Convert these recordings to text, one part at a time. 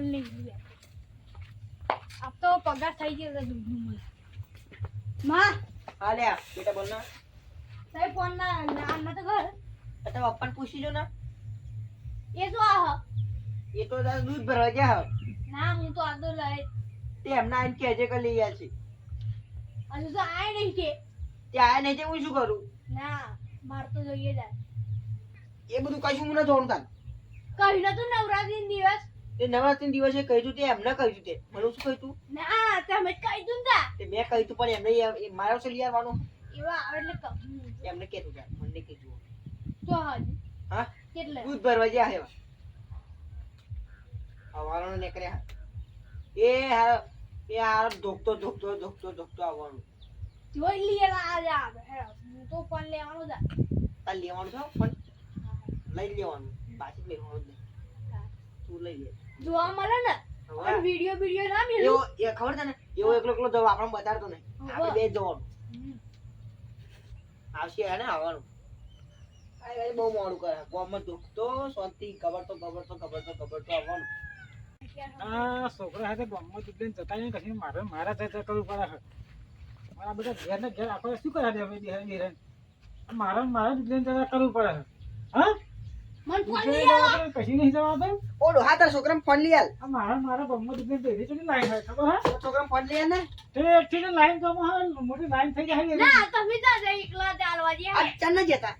Phone નહીં ગયા આપ તો પગાર થઈ ગયો છે દૂધનું. મને માં હાલ્યા બેટા બોલ ના. સાહેબ ફોન ના ના તો ઘર તો પપ્પાને પૂછી જો ને. એ શું આ? એ તો દાદા દૂધ ભરવા ગયા ના હું તો આદો લઈ. તે એમના આઈને કેજે કે લઈ આવ્યા છે હજુ તો આય નહીં કે. તે આય નહીં તે હું શું કરું? ના માર તો જોઈએ જાય એ બધું કશું હું ન જોઉં તાન કહી નતું નવરાત્રી દિવસ. તે નવરાત્રી દિવસે કહ્યું તે એમને કહ્યું તે. મને શું કહ્યું તું? ના તમે જ કહી દઉં તા તે મેં કહ્યું તું પણ એમને મારો છે લઈ આવવાનો એવા એટલે એમને કહેતું તાર મને કીધું. તો હા? કેટલા દૂધ ભરવા ગયા હેવા આવવાનો નીકળ્યા એ હારો એ હારો ધોકતો ધોકતો ધોકતો ધોકતો આવવાનું. જોઈ લઈએ આજે આવે. હું તો ફોન લેવાનો જ. તાર લેવાનું છે પણ લઈ લેવાનું. બાકી લેવાનું નહીં. તું લઈ લે. જોવા મળે ને પણ વિડિયો વિડિયો ના મળે. એવો એ ખબર છે ને? એવો એકલો એકલો જવાબ આપણને બતાડતો નહીં. આપણે બે જવાનું. આવશે હે ને આવવાનું. આ ભાઈ બહુ મોડું કરે. ગોમમાં દુખતો શાંતિ ખબર તો ખબર તો ખબર તો ખબર તો આવવાનું. આ છોકરા સાથે ગામમાં દૂધ જતા નહીં કશું મારે મારા સાથે કરવું પડે છે મારા બધા ઘેર ને ઘેર આખો શું કરે છે મારા મારા દૂધ લઈને જતા કરવું પડે છે હા? મન ફોન લઈ આવો જવા નહીં જવા દે ઓ ડોહા તારા છોકરાને ફોન લઈ આલ. મારા મારા ગામમાં દૂધ લઈને બેહી લાઈન હોય ખબર હે? છોકરાને ફોન લઈ આલ ને. તે એકથી લાઈન તો હા મોટી લાઈન થઈ જાય એવી. ના તમે તા જઈ એકલા ચાલવા આ ગયા. જતા.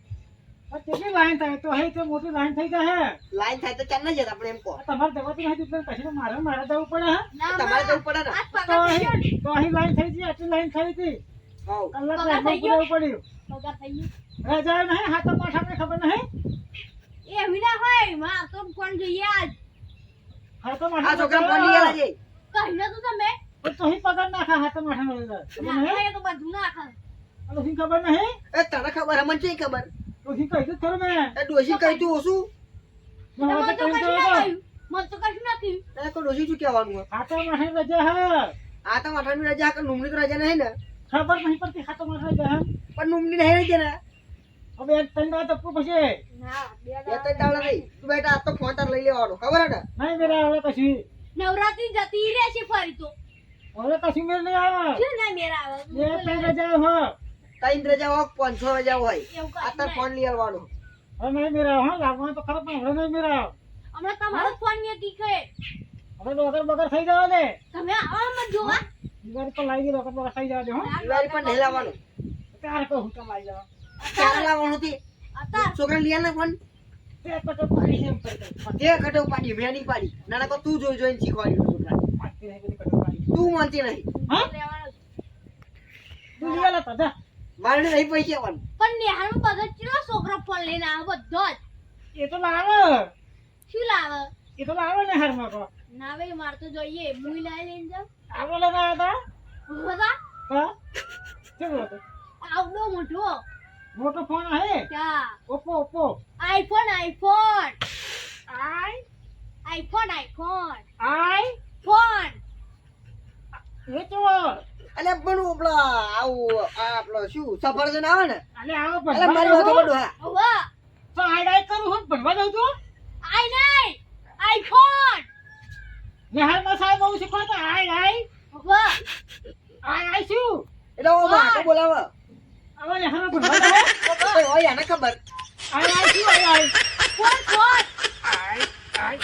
કેટલી લાઈન થાય? તો હે તે મોટી લાઈન થઈ જાય લાઈન થાય તો ના જતા આપણે એમ કહો. તમારે નહીં દૂધ લઈને મારે મારે જવું પડે હે. તમારે જવું પડે ને. તો અહીં લાઈન થઈ ગઈ આટલી લાઈન થઈ હતી. હોવ. કલાક લાઈનમાં પડ્યું. પગાર થઈ ગયો? રજા નહીં હાથો માઠ ખબર નહીં. એ એવી ના હોયમાં તો ફોન જોઈએ આજ. હાથો આ માઠ ફોન લઈ આલ આજે કહી તમે? પણ તો પગાર ખબર ના એ તો બધું ના ખાય આ લોકોને ખબર નહીં? એ તને ખબર અમને છે ખબર? લોકોને કહી દઉં ખરું મેં? એ ડોશી કહી તું ઓછું? મને તો કશું ના કહ્યું. મને તો કશું ના કહ્યું તને કોઈ ડોશી શું કહેવાનું હોય? હાથો રજા હે. આ તો અઠાણું રજા કે નુમની રજા નહીં ને. ખબર નહીં પડતી હાથો રજા હે. પણ નુમની નહીં રજા ને. હવે એક તંગા તો પછી ના બે એ તો નહીં. તું બેટા આ તો ફોન તાર લઈ લેવાનો ખબર હે ને? નહીં મેરા હવે પછી. નવરાત્રી જતી રહેશે ફરી તો. હવે કશું મેળ નહીં આવે. શું ના મેરા આવે? બે ત્રણ રજા હો ત્રણ રજા હોય પાંચસો રજા હોય. એવું આ તાર ફોન લઈ આવવાનો. હવે નહીં મેરા હા લાગવાનું તો ખરો પણ હવે નહીં મેરા હમણાં તમારો ફોન ને તીખે હવે તો વગર બગર થઈ જવા દે. તમે આવો મત જોવા. દિવાળી પર લાગી વગર બગર થઈ જવા દે હો. દિવાળી પણ નહીં લાવવાનું ત્યારે કહું હું કમાઈ જવા. ક્યારે લાવવાનું હતી છોકરા લઈ આલ ને ફોન. તે પટો પાડી એમ કરતો તે કટો પાડી મેં નહીં પાડી. નાના કો તું જોઈ જોઈને શીખવાડી છોકરા તું માનતી નહીં. હા? લેવાનો. તું લઈ આલે મારે નહીં પૈસા આવવાનું. પણ નેહાળમાં બગત ચેટલા છોકરા ફોન લઈને આવે બધો જ. એ તો લાવે. શું લાવે? એ તો લાવે ને હારમાં તો ના ભાઈ માર તો જોઈએ. મુઈ ના લઈને જાવ આવો લગાવ્યા બધા? હતા હા આવડો મોટો. મોટો ફોન હે? ક્યાં? Oppo Oppo. IPhone iPhone. આઈ? IPhone iPhone. આઈ? ફોન. વેચો. અલે પણ આપણા આવું આ આપણો શું સફરજન આવે ને? અલે આવો અલે મારી વાત ભણવા હા. જાઉં? તો આઈ ડાઈ કરું હું ભણવા જાઉં છું આઈ નહીં આઈફોન. નિહાળમાં સાહેબ બહુ શીખવાડતા? આઈ આઈ વાહ આઈ આઈ શું? એટલે ઓ માં તો બોલાવે. હવે નિહાળમાં ભણવા જાય ઓય ઓય આને ખબર આઈ આઈ શું આઈ આઈ ફોન ફોન આઈ આઈ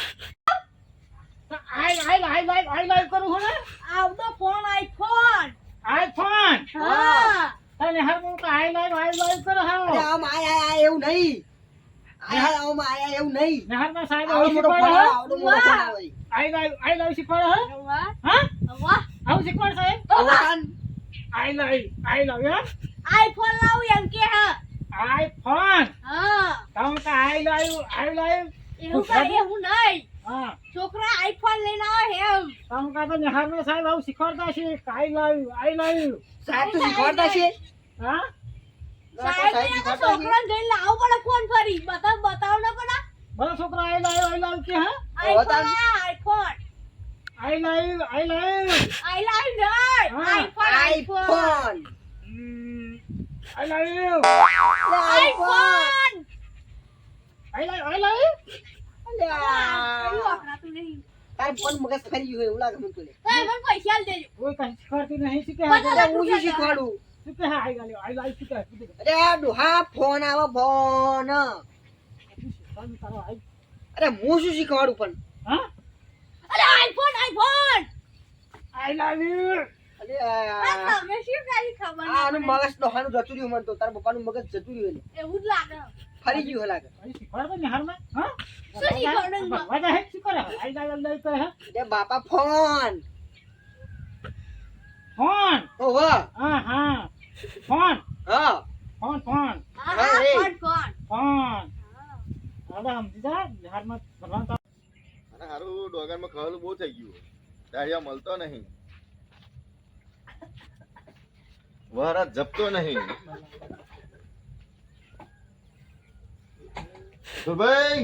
તો આઈ આઈ આઈ આઈ આઈ આઈ કરું હું ને આવડો ફોન આઈફોન આઈફોન હા તને હર હું કે આઈ લાઈવ આઈ લાઈવ કરો અરે હા આમ આય આય આય એવું નહીં આય આય આમ આય આય એવું નહીં નિહાળમાં સાહેબ આવડો આવું મોટો ફોન શીખવાડે આવે, આવડો મોટો ફોન આવે આઈ લાઈવ આઈ લાઈવ શીખવાડે હા હવે હા હવે આવું શીખવાડે સાહેબ હવે કાન આઈ લાઈવ આઈ લાઈવ હા આઈફોન લાવું એમ કે હા આઈફોન હા તમે કે આઈ લાઈવ આઈ લાઈવ એવું કઈ એવું નહીં હા છોકરા આઈફોન લઈને આવે એમ તમે કહો તો નિહાળમાં સાહેબ આવું શીખવાડતા છે કે આઈ લાઈવ આઈ લાઈવ સાહેબ તો શીખવાડતા છે હા સાહેબ ને આ શીખવાડતા છે. છોકરાને જઈને લાવવું પડે ફોન ફરી બતાવ બતાવ ન પડે બધા છોકરા આઈ લાઈવ આઈ લાઈવ કે હા આઈફોન તાન- iPhone I live I live I live નહીં હા. IPhone iPhone iPhone I iPhone I live I live અલ્યા. કયું વાપરાતું નહીં તાર પણ મગજ ફરી ગયું એવું લાગે મને તો. મને પૈસા દેજો કોઈ કઈ શીખવાડતી નહીં શીખે હું શું શીખવાડું શીખે આઈ ગાલ્યો આઈ લાઈ શીખે અરે ડોહા ફોન આવે ફોન. અરે હું શું શીખવાડું પણ? હા? અરે આઈફોન આઈફોન આઈ લાવી અરે બાપા ફોન. ફોન? ઓહો. હા હા. ફોન? હા. Phone phone. હા. Phone phone. ફોન. બિહારમાં હારું ડોગરમાં ખાવાનું બહુ થઈ ગયું. મળતો નહીં. વહારા જપતો નહીં સુરભાઈ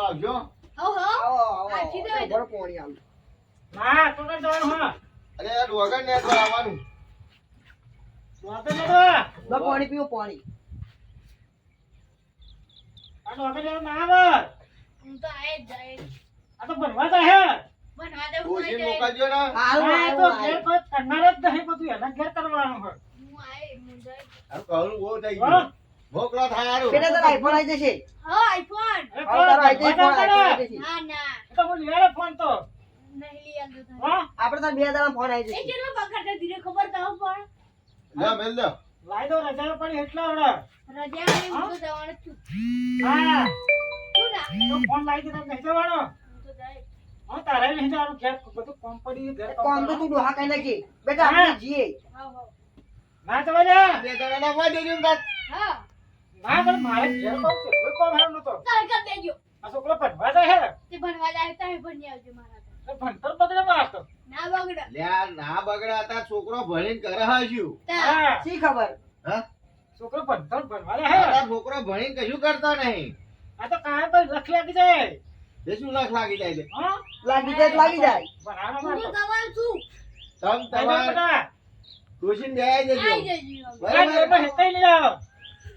આવજો હો હો આવો આવો આછી દે. બરો પોણી પીવો પાણી તો વગર જવાનું ના આવે. હું તો આય જ જાય. આ તો ભરવા જાય દે મોકલો થાય પેલા તારા આઈફોન આવી જશે. હા આઈફોન અરે હવે તારો આઈ જશે ફોન આઈફોન આવી જશે. ના ના. તો હું લઈ ફોન તો. નહીં લઈ આવતો હા? આપણે તાર બે દાડા ફોન આવી એ જશે. કેટલો ધીરે ખબર તો પણ. લે મેલ દો. લાઈ દો રજા પડી એટલા આવડે. રજા હું? જવાનું છું. હા. શું ના? તો ફોન લાવી દીધો નહીં જવાનો હું તો જાય હા તારે નહીં જવાનું. ઘેર બધું કોમ પડી ઘેર કોમ તો તું. ડોહા કઈ નાખી બેટા. આપણે જીએ. હા હા ના જવા દે બે જણાના વાઈ દેજો ને હા. ના પણ મારે ઘેર કોમ છે. કોઈ કોમ હેમ નતો ચાલ કર દેજો. આ છોકરો ભણવા જાય હે? તે ભણવા જાય તો ભણી આવજો મારા ભણતર બગડે મારતો ના બગડે. લે ના બગડ્યા તા છોકરો ભણીને કરે હશું હા. શી ખબર? હા? છોકરો ભણતર ભણવા હે? છોકરો ભણીને કશું કરતો નહીં. આ તો કાંઈ પણ લખ લાગી જાય. શું લાખ લાગી જાય છે. લાગી જાય લાગી જાય. તમ તમાર. ટ્યુશન આઈ જજો. બરાબર? હેતાઈ લઈ આવો.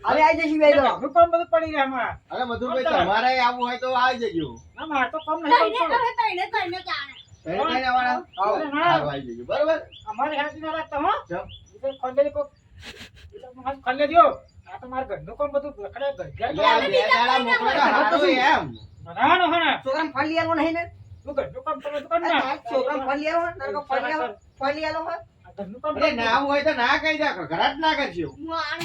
અરે આઈ જશી બે તો રૂપમ બધું પડી રહ્યા આમાં. અરે મધુરભાઈ તમારે આવું હોય તો આવી જજો. ના, માર તો કમ નહીં. તમે તઈને તઈને જાણે તઈ તઈને? આવો. આવી જજો. બરાબર? અમારે હાથી ના રાખતા હો. મારે ખંડે દ્યો. આ તો મારે ઘરનું કામ બધું રખડે ઘર બે દાડા મોકલો તો હારું એમ બનાવવાનું હે ને છોકરાને ફોન લઈ આવવાનો નહીં ને તું ઘરનું કામ તો કર ના. છોકરાને ફોન લઈ આવવાનો તારા ફોન લઈ આવવાનો ફોન લઈ આવવાનો હોય ઘરનું કામ અરે ના હોય તો ના કહી દે ઘરાટ ના કરજો હું આણ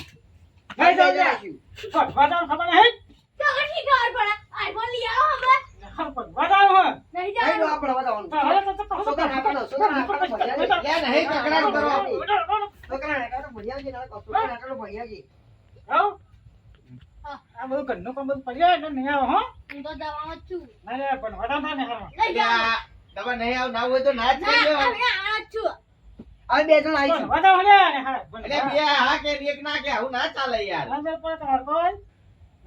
જણા ત્યાં. આવીશું. ભણવા જવાનું ખબર નહીં? તો હટી ખબર પડે આઈફોન લઈ આવો હવે હા, બધું ઘરનું કામ બધું પડ્યા એટલે નહીં આવો હો? હું તો જવાનો છું. ના રે ભણવા જવાનું નહીં જવાનું તમે નહીં આવ ના હોય તો ના જ ના કહી દો અમે આણ જ છું. આ બે જણ આવી છું વડા લે ને હા, એટલે બે હા. કે એક ના કે આવું ના ચાલે યાર. ના મેળ પડે કોઈ?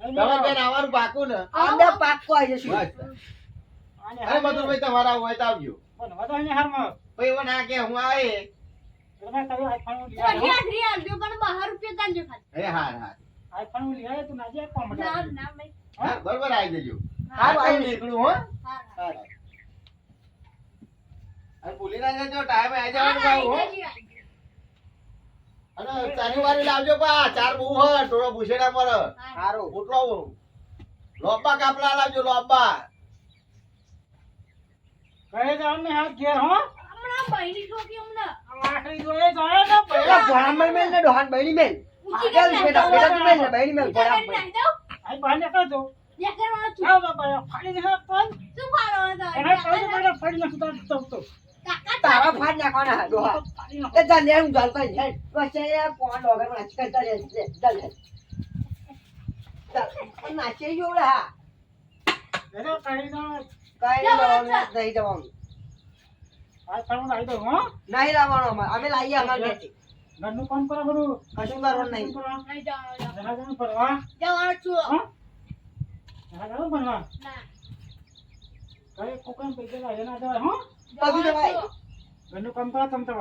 તમારે આવે. બેન આવવાનું પાકું ને. આ બે આવી જશું. અરે હારમાં મધુરભાઈ તમારે હોય તો આવજો. ભણવા જવાનું નહીં હારમાં. પછી એવો ના કે હું આવે. એટલે મેં કહ્યું આઈફોન લઈ તો આવ્યો. યાદ રહી પણ બહાર રૂપિયા તાંજો ખાલી. એ હા હા. આઈફોન લઈ આવ્યો તું ના જાય કોમ ના ના ભાઈ હા? બરોબર આવી જજો. હા. આવી નીકળું હો. હા હારું. અને ભૂલી ના જજો ટાઈમે આવી જવાનું પાછું, હો. આઈ જજો, આઈ શનિવારે લાવજો પા ચાર બહુ હ થોડો ભૂસેડા પર. સારું ફૂટલો લોબા કાપલા લાવજો લોબા. કહે જાવ ને હા ઘેર હો. હમણાં બહેની છોકરી હમણાં. આખરી જોડે જાય ને પહેલા. ભોળામાં મેલ ને ડોહાને બહેરી મેલ. બેટા. બેટા તું મેલ ને બહેરી મેલ, કરવાનો છું. આવ બાબા, ફાડી દે પણ. શું? એના કહું ફાડી નાખું તો તો. તારા નાખવાના. એ જા લે, હું વચ્ચે કરતા નાચી કાઢી દો. કાંઈ નહીં નહીં જવાનું. આ હો. નહીં લાવવાનું અમારે. અમે લાવીએ અમારે. ઘરનું કામ કરો બધું. કશું કરવાનું નહીં. જવાનું, જવાનું. જરા જરા ફરવા. જવાનું છું. જરા ફરવા. પૈસા ના જવાય, હો. જવાનું જવાય. છું. ઘરનું કામ કરો તમ તમારે